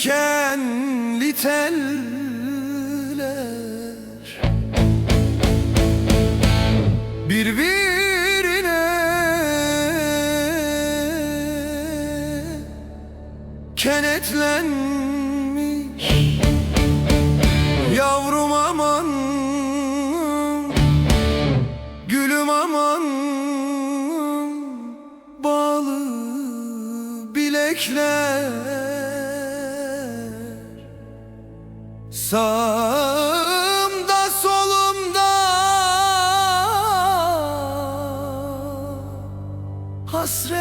dikenli teller Birbirine. Kenetlenmiş. Yavrum aman. Gülüm aman. Bağlı bilekler. Sağımda solumda. Hasret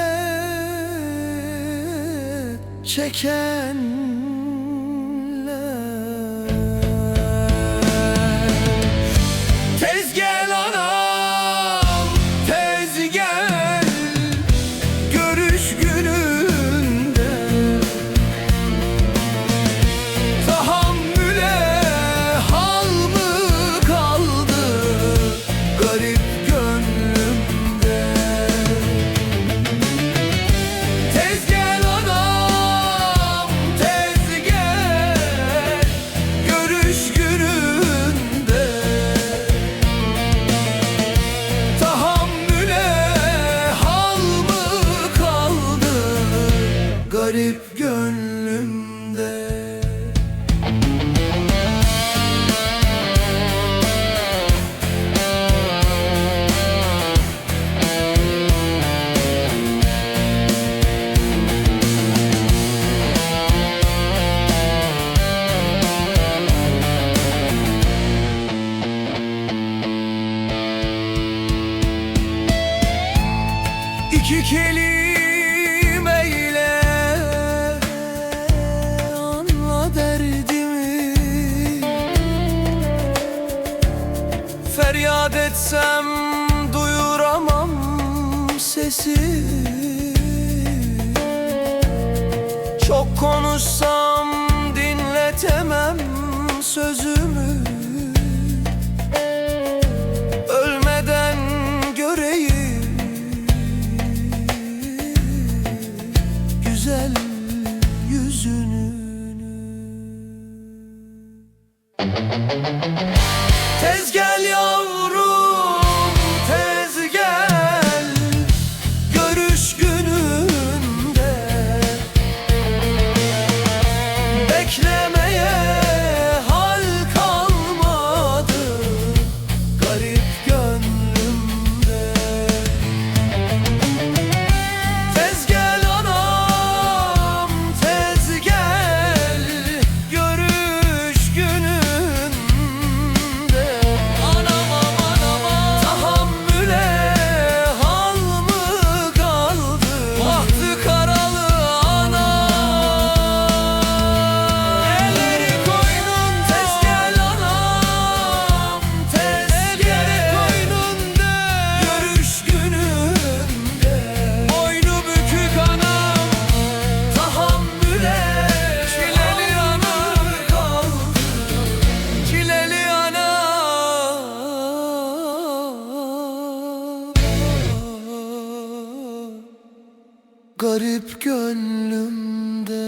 çeken İki kelimeyle anla derdimi. Feryat etsem duyuramam sesi. Çok konuşsam dinletemem sözü. Tez gel garip gönlümde.